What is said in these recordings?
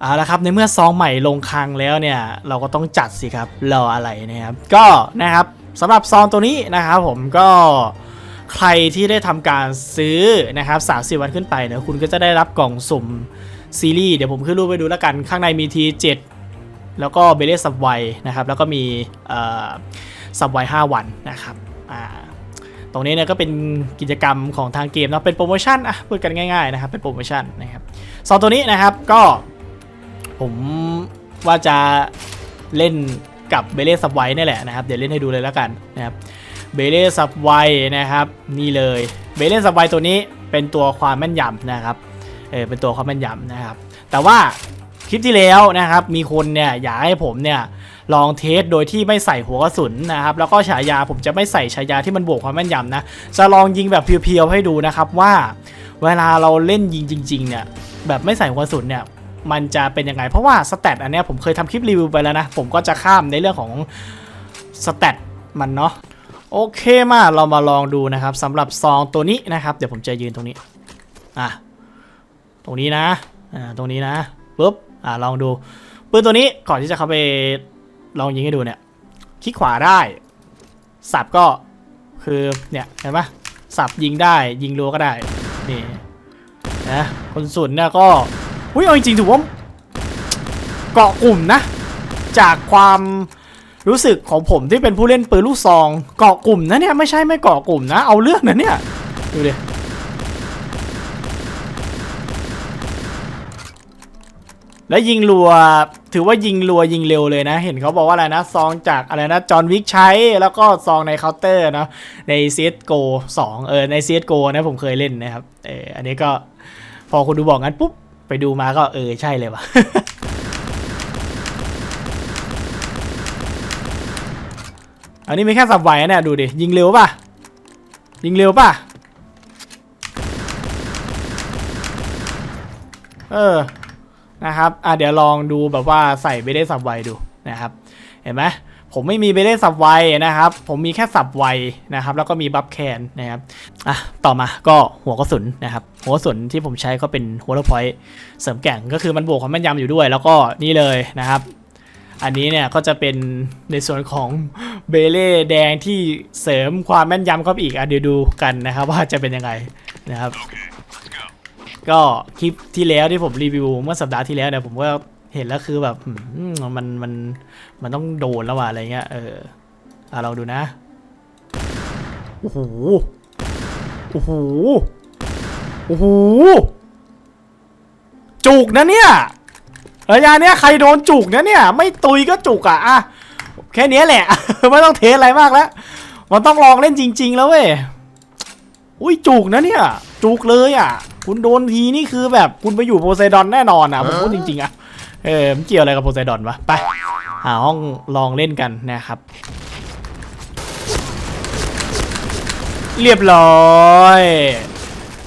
เอาละครับในเมื่อซองใหม่ลงคลังแล้วเนี่ยเราก็ต้องจัดสิครับรออะไรนะครับก็นะครับสำหรับซองตัวนี้นะครับผมก็ใครที่ได้ทำการซื้อนะครับ30วันขึ้นไปเนี่ยคุณก็จะได้รับกล่องสุ่มซีรีส์เดี๋ยวผมขึ้นรูปไปดูแล้วกันข้างในมีที7แล้วก็เบเลสซับไวนะครับแล้วก็มีซับไว5วันนะครับอ่าตรงนี้เนี่ยก็เป็นกิจกรรมของทางเกมเนาะเป็นโปรโมชั่นอะพูดกันง่ายๆนะครับเป็นโปรโมชั่นนะครับซองตัวนี้นะครับก็ ผมว่าจะเล่นกับเบเล่ซับไวนี่แหละนะครับ เดี๋ยวเล่นให้ดูเลยแล้วกันนะครับเบเล่ซับไวนะครับ นี่เลยเบเล่ซับไวตัวนี้เป็นตัวความแม่นยำนะครับเออเป็นตัวความแม่นยำนะครับ แต่ว่าคลิปที่แล้วนะครับ มีคนเนี่ยอยากให้ผมเนี่ยลองเทสโดยที่ไม่ใส่หัวกระสุนนะครับ แล้วก็ฉายาผมจะไม่ใส่ฉายาที่มันบวกความแม่นยำนะจะลองยิงแบบเพียวๆให้ดูนะครับว่า เวลาเราเล่นยิงจริง ๆ เนี่ยแบบไม่ใส่หัวกระสุนเนี่ย มันจะเป็นยังไง เพราะว่าสเตตอันเนี้ยผมเคยทำคลิปรีวิวไปแล้วนะ ผมก็จะข้ามในเรื่องของสเตตมันเนาะโอเคมาเรามาลองดูนะครับสำหรับซองตัวนี้นะครับ เดี๋ยวผมจะยืนตรงนี้อะตรงนี้นะอ่าตรงนี้นะปุ๊บอ่าลองดูปืนตัวนี้ก่อนที่จะเข้าไปลองยิงให้ดูเนี่ยคลิกขวาได้ สับก็คือเนี่ยเห็นปะสับยิงได้ยิงรัวก็ได้นี่นะคนสุดเนี่ยก็ อุ้ยเอาจริงๆถือว่าเกาะกลุ่มนะ จากความรู้สึกของผมที่เป็นผู้เล่นปืนลูกซองเกาะกลุ่มนะเนี่ยไม่ใช่ไม่เกาะกลุ่มนะ เอาเรื่องนะเนี่ยดูดิแล้วยิงรัวถือว่ายิงรัวยิงเร็วเลยนะ เห็นเขาบอกว่าอะไรนะ ซองจากอะไรนะ จอห์นวิกใช้ แล้วก็ซองในเคาน์เตอร์เนาะใน CSGO 2 เออใน CSGO นะผมเคยเล่นนะครับเอออันนี้ก็พอคุณดูบอกงั้นปุ๊บ ไปดูมาก็เออใช่เลยว่ะอันนี้มีแค่สับไหวนะเนี่ยดูดิ ยิงเร็วป่ะ ยิงเร็วป่ะ เออ นะครับ อะเดี๋ยวลองดูแบบว่าใส่เบเด้สับไวดูนะครับ เห็นไหม ผมไม่มีเบเด้สับไวนะครับ ผมมีแค่สับไวนะครับ แล้วก็มีบัฟแคนนะครับอะต่อมาก็หัวกระสุนนะครับ หัวกระสุนที่ผมใช้ก็เป็นหัวละพอยเสริมแกร่งก็คือมันบวกความแม่นยำอยู่ด้วย แล้วก็นี่เลยนะครับ อันนี้เนี่ยก็จะเป็นในส่วนของเบเล่แดงที่เสริมความแม่นยำเข้าไปอีกอะเดี๋ยวดูกันนะครับ ว่าจะเป็นยังไงนะครับ ก็คลิปที่แล้วที่ผมรีวิวเมื่อสัปดาห์ที่แล้วเนี่ยผมก็ เห็นแล้วคือแบบอืมมันมันมันต้องโดนแล้วว่ะอะไรเงี้ยเอออะลองดูนะโอ้โหโอ้โหโอ้โหจุกนะเนี่ยระยะเนี้ยใครโดนจุกนะเนี่ย ไม่ตุยก็จุกอะอะแค่เนี้ยแหละ ไม่ต้องเทสอะไรมากแล้ว มันต้องลองเล่นจริง ๆ แล้วเว้ยอุ้ยจุกนะเนี่ย จุกเลยอะ คุณโดนทีนี่คือแบบคุณไปอยู่โพไซดอนแน่นอนอะผมพูดจริงๆอะ เออมันเกี่ยวอะไรกับโพไซดอนวะ ไป หาห้องลองเล่นกันนะครับ เรียบร้อย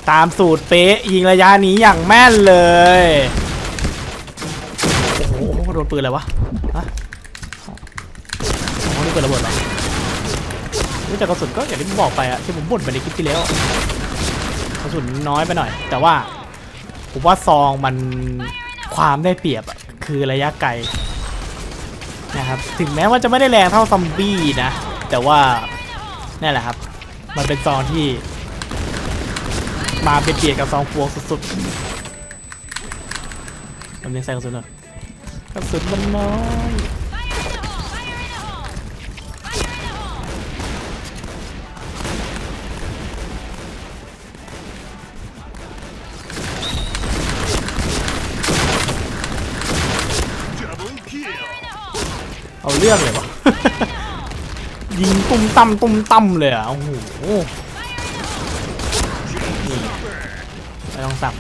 ตามสูตรเป๊ะ ยิงระยะนี้อย่างแม่นเลย โอ้โหโดนปืนอะไรวะฮะอ๋อนี่ปืนระเบิดเหรอรู้จักกระสุนก็อย่างที่ผมบอกไปอะที่ผมบ่นไปในคลิปที่แล้วกระสุนน้อยไปหน่อย แต่ว่าผมว่าซองมันความได้เปรียบอะ คือระยะไกลนะครับถึงแม้ว่าจะไม่ได้แรงเท่าซอมบี้นะ แต่ว่านั่นแหละครับ มันเป็นซองที่ มาเป็นเปรียบกับซองพวงสุดๆมันยังใส่กระสุนหน่อยกระสุนมันน้อย เรื่องเลยวะยิงตุ้มตั้มตุ้มตั้มเลยอะโอ้โหไม่ต้องสับ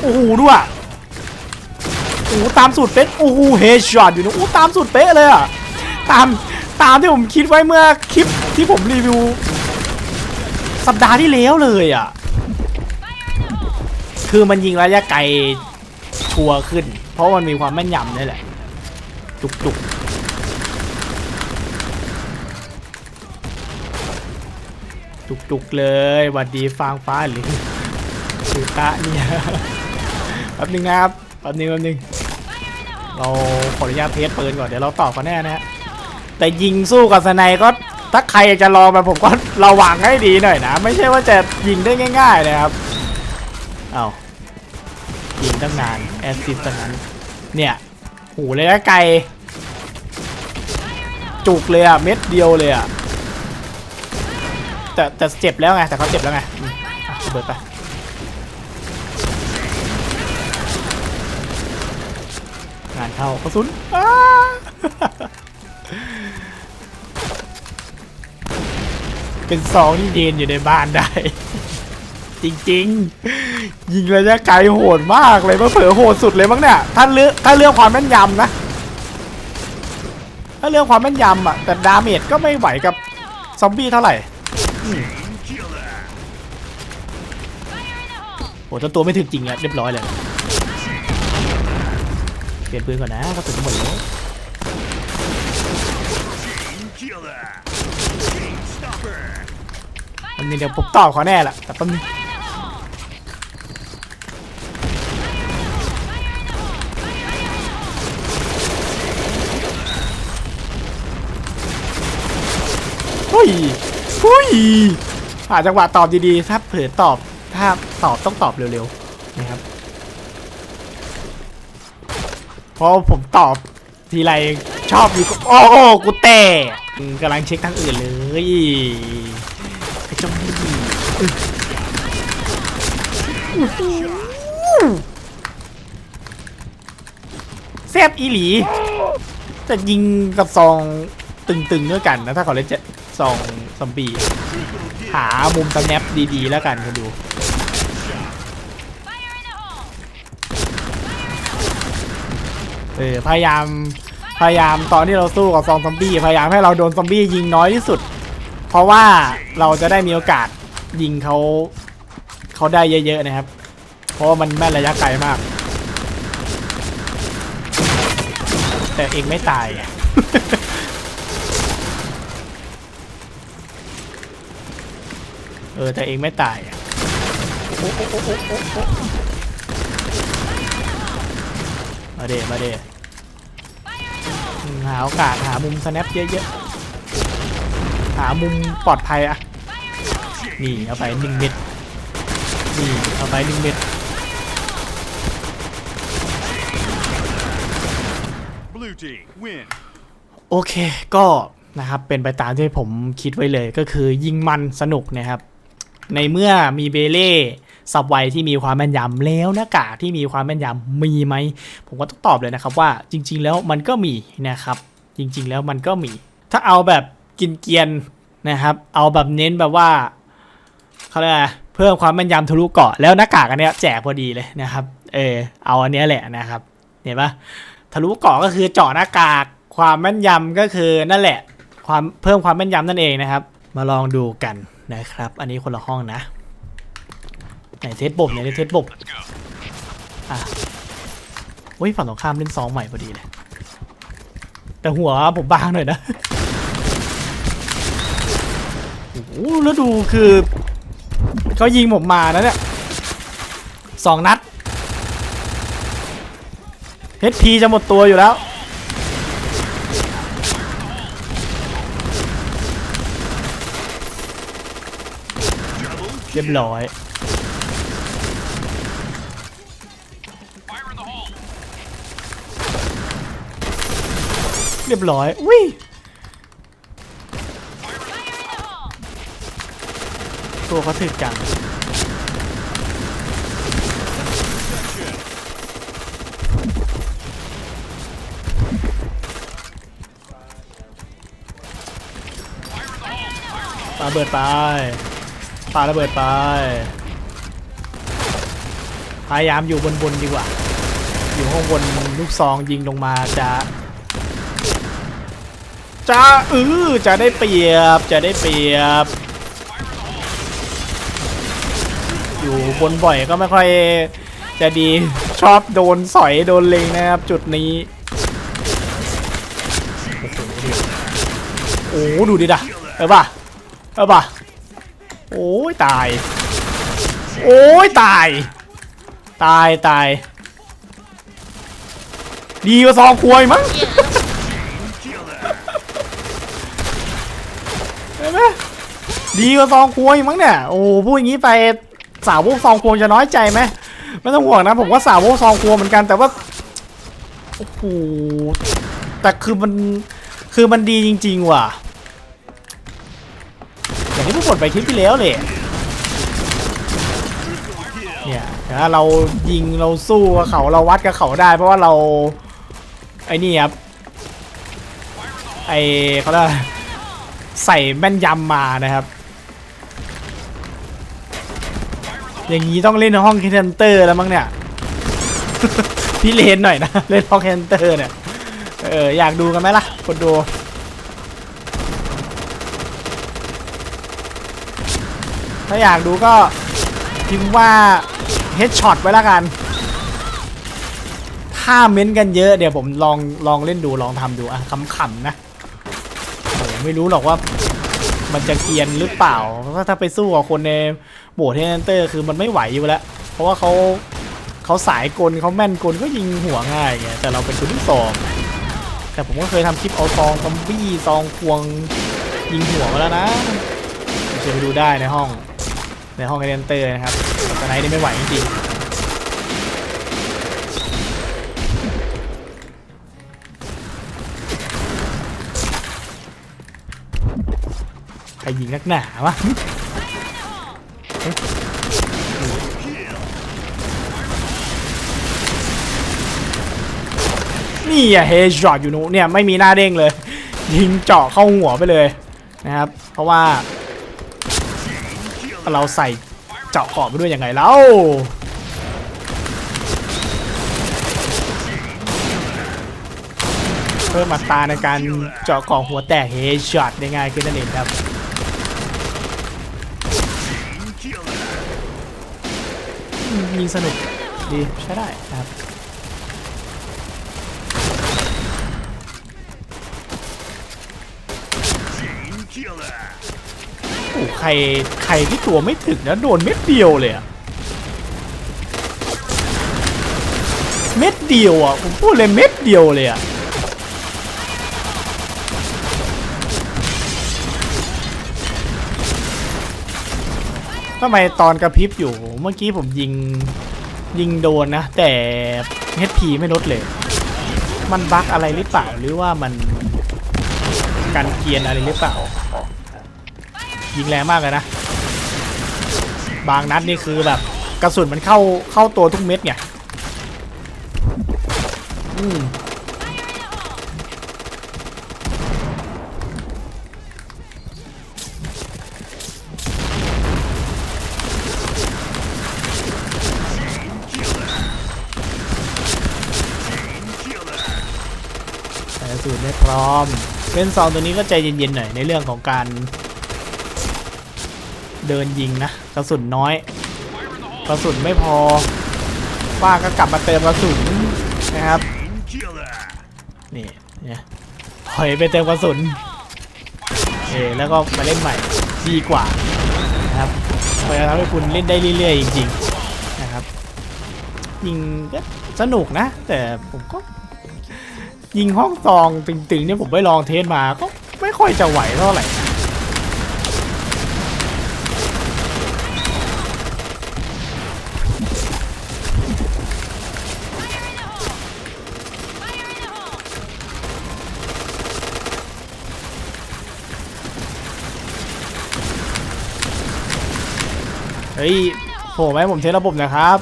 โอ้โหด้วยโอ้โหตามสูตรเป๊ะโอ้โหเฮดช็อตอยู่นะโอ้โหตามสูตรเป๊ะเลยอะตามตามที่ผมคิดไว้เมื่อคลิปที่ผมรีวิว สัปดาห์ที่แล้วเลยอะคือมันยิงระยะไกลชัวร์ขึ้น เพราะมันมีความแม่นยำนี่แหละ จุกจุกจุกจุกๆเลยหวัดดีฟางฟ้าหรือคือตะเนี่ยแป๊บนึงนะครับแป๊บนึงแป๊บนึงเราขออนุญาตเทสปืนก่อนเดี๋ยวเราตอบกันแน่นะฮะแต่ยิงสู้กับสไนก็ถ้าใครจะรอมาผมก็ระวังให้ดีหน่อยนะ ไม่ใช่ว่าจะยิงได้ง่ายๆเลยครับเอา ยิงตั้งนานแอสซิสตั้งนั้น เนี่ยหูเลยนะไกล จุกเลยอะเม็ดเดียวเลยอะแต่แต่เจ็บแล้วไง แต่เขาเจ็บแล้วไงอะระเบิดไปงานเข้ากระสุนเป็นซองที่ยืนอยู่ในบ้านได้ จริงๆ ยิงระยะไกลโหดมากเลยเผือโหดสุดเลยมั้งเนี่ยถ้าเลือกถ้าเรื่องความแม่นยำนะ ถ้าเรื่องความแม่นยำอะแต่ดาเมจก็ไม่ไหวกับซอมบี้เท่าไหร่โอ้เจ้าตัวไม่ถึงจริงอะเรียบร้อยเลย เปลี่ยนปืนก่อนนะกระสุนหมดแล้วมันมีเดี๋ยวผมตอบเขาแน่แหละแต่แป๊บนึง ยหุ้ยหาจังหวะตอบดีๆ ถ้าเผลอตอบ ถ้าตอบต้องตอบเร็วๆ นะครับ เพราะผมตอบทีไรชอบมีโอ้โอ้กูแตกอืมกำลังเช็คทางอื่นเลยไอ้จ้อึ๊ะแซบอีหลีแต่ยิงกับซองตึงๆด้วยกันนะ ถ้าเขาเล่นจะ ซองซอมบี้หามุมสแนปดีๆแล้วกันคุณดูเออพยายามพยายามตอนที่เราสู้กับซองซอมบี้พยายามให้เราโดนซอมบี้ยิงน้อยที่สุด เพราะว่าเราจะได้มีโอกาสยิงเขาเขาได้เยอะๆนะครับ เพราะว่ามันแม่นระยะไกลมาก แต่เองไม่ตายไง เออแต่เองไม่ตายอะมาเดมาเดหาโอกาสหามุมสแนปเยอะๆ หามุมปลอดภัยอะนี่เอาไปหนึ่งเม็ด นี่เอาไปหนึ่งเม็ด โอเคก็นะครับเป็นไปตามที่ผมคิดไว้เลยก็คือยิงมันสนุกนะครับ ในเมื่อมีเบเล่สับไวที่มีความแม่นยำแล้วหน้ากากที่มีความแม่นยำมีไหม ผมก็ต้องตอบเลยนะครับว่าจริง ๆ แล้วมันก็มีนะครับ จริง ๆ แล้วมันก็มี ถ้าเอาแบบกินเกียนนะครับ เอาแบบเน้นแบบว่าเขาเรียกอะไรเพิ่มความแม่นยำทะลุเกาะแล้วหน้ากากอันเนี้ยแจกพอดีเลยนะครับ เออเอาอันเนี้ยแหละนะครับ เห็นปะทะลุเกาะก็คือเจาะหน้ากาก ความแม่นยำก็คือนั่นแหละ ความเพิ่มความแม่นยำนั่นเองนะครับ มาลองดูกัน นะครับ อันนี้คนละห้องนะ ไหนเทสบบไหนเทสบบอะโอ้ยฝั่งตรงข้ามเล่นซองใหม่พอดีเลยแต่หัวผมบางหน่อยนะโอ้แล้วดูคือเขายิงผมมานะเนี่ยสองนัด HP จะหมดตัวอยู่แล้ว เรียบร้อย เรียบร้อยอุ้ยตัวเขาถึกจังปาเบิดไป ปาระเบิดไป พยายามอยู่บนบนดีกว่า อยู่ห้องบนลูกซองยิงลงมาจะจะเออจะได้เปรียบจะได้เปรียบ อยู่บนบ่อยก็ไม่ค่อยจะดีชอบโดนสอยโดนเล็งนะครับ จุดนี้โอ้ดูดิด่ะเออป่ะเออป่ะ โอ้ยตาย โอ้ยตาย ตายตาย ดีกว่าซองควยมั้งเห็นไหมดีกว่าซองควยมั้งเนี่ย โอ้พูดอย่างนี้ไปสาวพวกซองควงจะน้อยใจไหมไม่ต้องห่วงนะผมก็สาวพวกซองควงเหมือนกันแต่ว่าโอ้โหแต่คือมันคือมันดีจริง ๆ ว่ะ อย่างที่พูดไปคลิปที่แล้วเลยเนี่ยนะเรายิงเราสู้กับเขาเราวัดกับเขาได้ เพราะว่าเราไอ้นี่ครับไอเขาเรียกใส่แม่นยำมานะครับ อย่างนี้ต้องเล่นห้องเคนเตอร์แล้วมั้งเนี่ยพี่เลนหน่อยนะเล่นห้องเคนเตอร์เนี่ยเอออยากดูกันไหมล่ะคนดู ถ้าอยากดูก็พิมพ์ว่าเฮดช็อตไว้ละกัน ถ้าเม้นต์กันเยอะเดี๋ยวผมลองลองเล่นดูลองทำดูอะขำๆนะไม่รู้หรอกว่ามันจะเกียนหรือเปล่าเพราะถ้าไปสู้กับคนในโบสถ์เทนเตอร์คือมันไม่ไหวอยู่แล้ว เพราะว่าเขาเขาสายกลเขาแม่นกลก็ยิงหัวง่ายไงแต่เราเป็นคนที่สองแต่ผมก็เคยทำคลิปเอาซองซอมบี้ซองควงยิงหัวมาแล้วนะเชิญไปดูได้ในห้อง ในห้องเทนเตอร์นะครับแต่ไหนนี่ไม่ไหวจริงใครยิงนักหนาวะนี่อะเฮชช็อตอยู่นู้นเนี่ยไม่มีหน้าเด้งเลย ยิงเจาะเข้าหัวไปเลยนะครับ เพราะว่า เราใส่เจาะขอบไปด้วยยังไงแล้วเพิ่มอัตราในการเจาะของหัวแตกเฮช็อตได้ง่ายขึ้นนั่นเองครับยิงสนุกดีใช้ได้ครับ Chain killer. โอ้ใค รใครที่ตัวไม่ถึงนะโดนเม็ดเดียวเลยอะเม็ดเดียวอะผมพูดเลยเม็ดเดียวเลยอะทำไมตอนกระพริบอยู่เมื่อกี้ผมยิงยิงโดนนะ แต่ HP ไม่ลดเลย มันบั๊กอะไรหรือเปล่าหรือว่ามันการเกียนอะไรหรือเปล่า ยิงแรงมากเลยนะ บางนัดนี่คือแบบกระสุนมันเข้าเข้าตัวทุกเม็ดไงอืมใส่กระสุนได้พร้อมเล่นซองตัวนี้ก็ใจเย็นๆหน่อยในเรื่องของการ เดินยิงนะกระสุนน้อยกระสุนไม่พอป้าก็กลับมาเติมกระสุนนะครับนี่เนี่ยถอยไปเติมกระสุนเอแล้วก็มาเล่นใหม่ดีกว่านะครับมันจะทำให้คุณเล่นได้เรื่อยๆจริงๆนะครับยิงก็สนุกนะ แต่ผมก็ยิงห้องซองตึงๆเนี่ยผมไปลองเทสมาก็ไม่ค่อยจะไหวเท่าไหร่ ฮ้ยโผล่ไหมผมเทสระบบนะครับ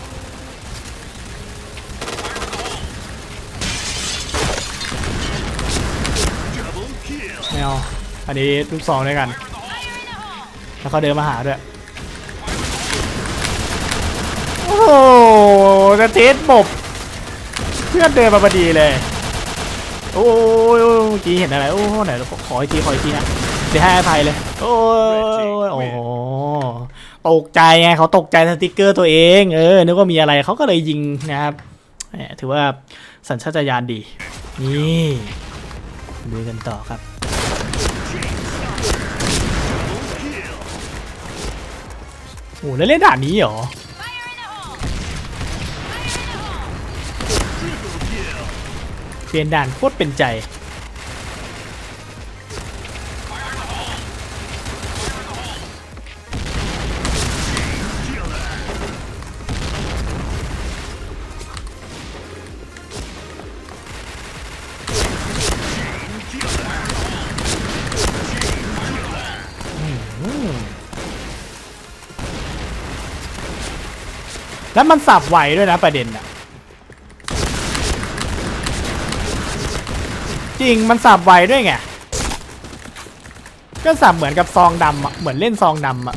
Double kill. ไม่เอาอันนี้ลูกสองด้วยกัน แล้วเขาเดินมาหาด้วย โอ้โหจะเทสบบ เพื่อนเดินมาพอดีเลย โอ้ยเมื่อกี้เห็นอะไร โอ้ไหนขอขออีกทีขออีกทีนะเดี๋ยวให้อภัยเลย โอ้ยโอ้โห ตกใจไงเขาตกใจสติกเกอร์ตัวเองเออนึกว่ามีอะไรเขาก็เลยยิงนะครับถือว่าสัญชาตญาณดี นี่ดูกันต่อครับ โอ้แล้วเล่นด่านนี้เหรอเปลี่ยนด่านโคตรเป็นใจ แล้วมันสับไหวด้วยนะประเด็นอะจริงมันสับไหวด้วยไง ก็สับเหมือนกับซองดำอะเหมือนเล่นซองดำอะ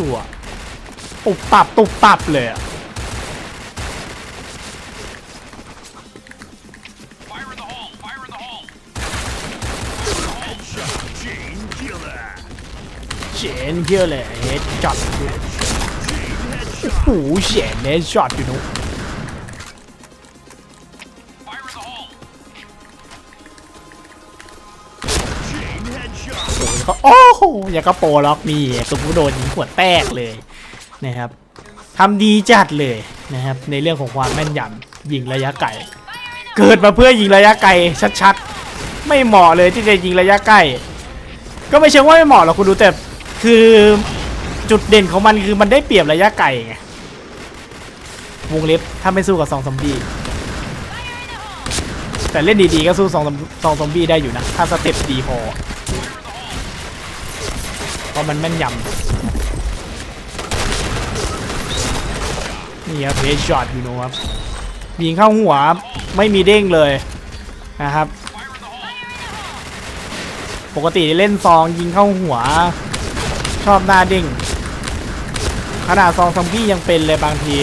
ดูอะตุบตับตุบตับเลยอะ เชนเยอะเลยเฮดช็อต Chain โอ้ headshot. โหเชนเฮดช็อตอยู่นู้น Chain headshot. เขาโอ้โหอย่ากระโปล็อกนี่ตุ้มโดนยิงหัวแตกเลยนะครับทำดีจัดเลยนะครับ ในเรื่องของความแม่นยำยิงระยะไกล เกิดมาเพื่อยิงระยะไกลชัดๆ ไม่เหมาะเลยที่จะยิงระยะใกล้ ก็ไม่เชิงว่าไม่เหมาะหรอกคุณดูแต่ คือจุดเด่นของมันคือมันได้เปรียบระยะไกลไงวงเล็บถ้าไม่สู้กับซองซอมบี้แต่เล่นดีๆก็สู้ซองซองซอมบี้ได้อยู่นะ ถ้าสเต็ปดีพอเพราะมันแม่นยำนี่ครับเฮดช็อตอยู่นะครับยิงเข้าหัวไม่มีเด้งเลยนะครับ ปกติเล่นซองยิงเข้าหัว ชอบหน้าดิ้งขนาดซองซอมบี้ยังเป็นเลยบางที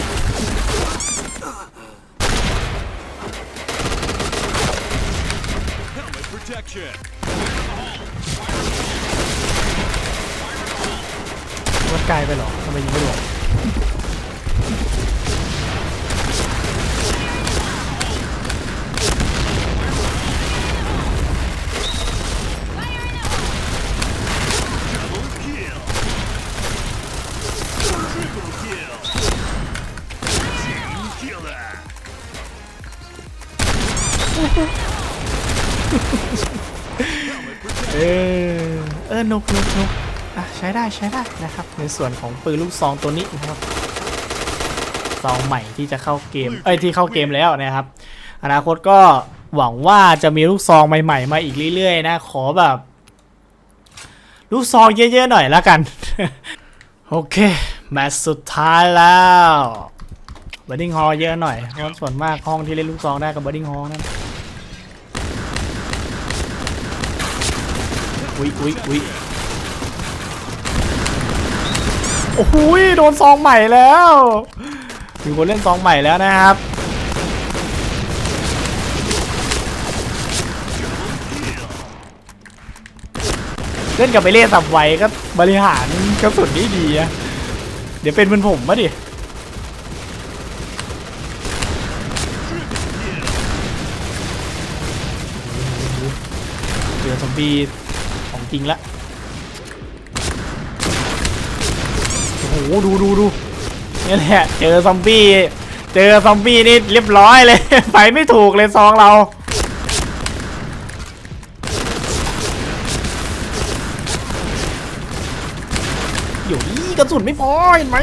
รถไกลไปหรอทำไมยิงไม่หลง นุกนุกนุกอะใช้ได้ใช้ได้นะครับ ในส่วนของปืนลูกซองตัวนี้นะครับซองใหม่ที่จะเข้าเกมเอ้ยที่เข้าเกมแล้วนะครับ อนาคตก็หวังว่าจะมีลูกซองใหม่ๆ มาอีกเรื่อยๆ นะ ขอแบบ ลูกซองเยอะๆหน่อยละกัน โอเคแมตช์สุดท้ายแล้วบัดดิ้งฮอลเยอะหน่อยเพราะส่วนมากห้องที่เล่นลูกซองได้กับบัดดิ้งฮอลนั่น อุ๊ยอุ๊ยอุ๊ยโอ้โหยโดนซองใหม่แล้วมีคนเล่นซองใหม่แล้วนะครับเล่นกับไปเล่สับไวก็บริหารกระสุนได้ดีอะเดี๋ยวเป็นเหมือนผมมะดิเจอซอมบี้ จริงละโอ้โหดูดูดูนี่แหละเจอซอมบี้เจอซอมบี้นี่เรียบร้อยเลย ไปไม่ถูกเลยซองเราอยู่นี่กระสุนไม่พอเห็นไหม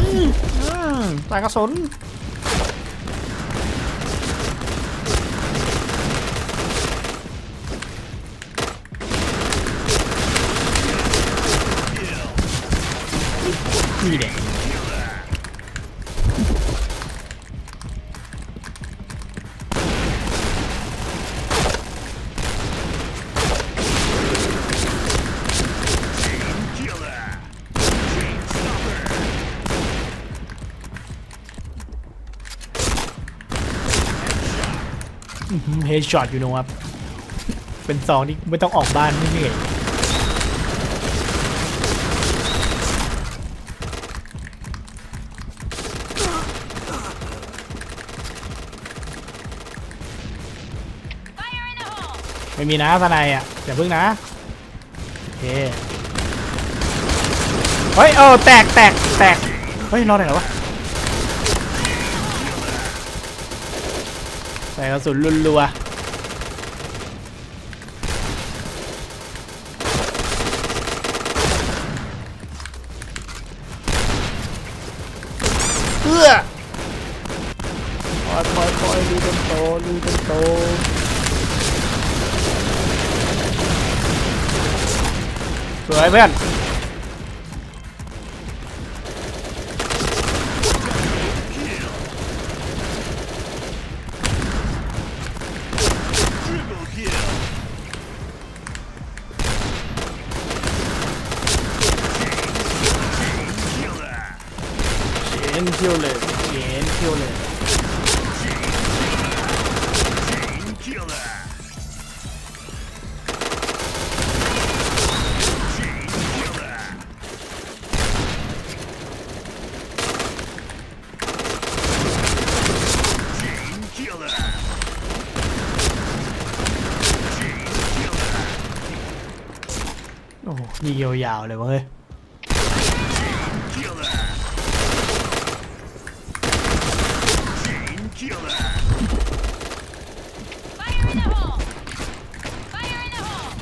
อืมใส่กระสุน นี่เด็กเฮดช็อตอยู่นะครับ เป็นซองที่ไม่ต้องออกบ้านไม่เหนื่อย ไม่มีนะทนายอะอย่าพึ่งนะโอเคเฮ้ยเออแตกแตกแตกเฮ้ยรอดได้เหรอวะใส่กระสุนรุนรัวๆเอื้อคอยคอยคอยดูเป็นโตดูเป็นโตส วยเพื่อน งยาวๆเลยเว้ย Killer. Chain killer. Fire in the hole! Fire in the hole!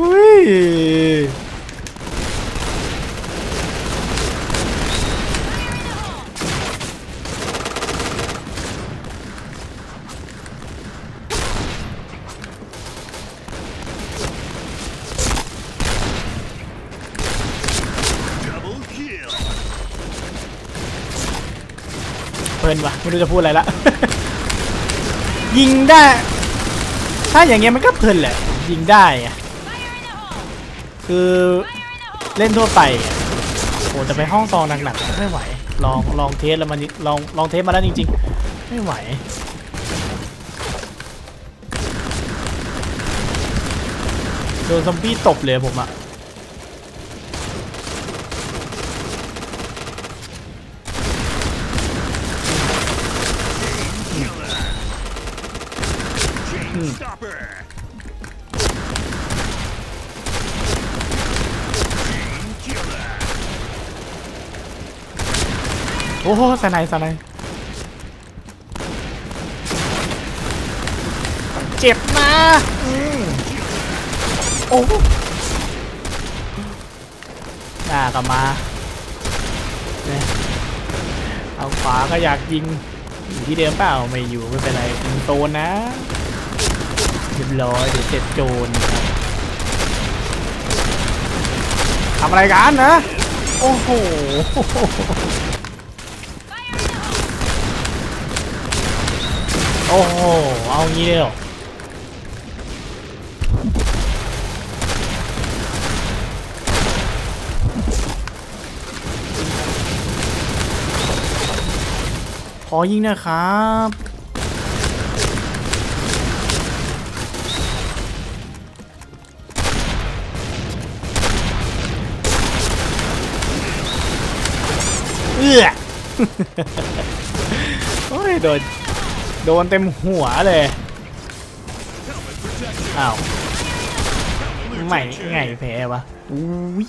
อุ้ย Double kill. เพลินวะไม่รู้จะพูดอะไรละ ยิงได้ ถ้าอย่างเงี้ยมันก็เพลินแหละ ยิงได้อะคือเล่นทั่วไปโอ้จะไปห้องซองหนักๆไม่ไหว ลองลองเทสแล้วมันลองลองเทสมาแล้วจริงๆ ไม่ไหวโดนซอมบี้ตบเลยผมอะ โอ้โหสไนสไนเจ็บนะอืมโอ้หน้ากลับมาเอาขวาก็อยากยิงอยู่ที่เดิมเปล่าไม่อยู่ไม่เป็นไรยิงโตนนะเรียบร้อยเดี๋ยวเสร็จโจรครับทำอะไรกันนะ โอ้โห อ้โห เอางี้เลยเหรอขอยิงนะครับเอื้อโอ้ยโดน โดนเต็มหัวเลย อ้าวไม่ไงแพ้วะอุ้ย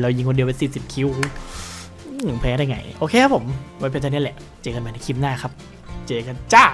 เรายิงคนเดียวไป40 คิวหนึ่งแพ้ได้ไง โอเคครับผม ไว้เป็นเท่านี้แหละ เจอกันใหม่ในคลิปหน้าครับ เจอกันจ้า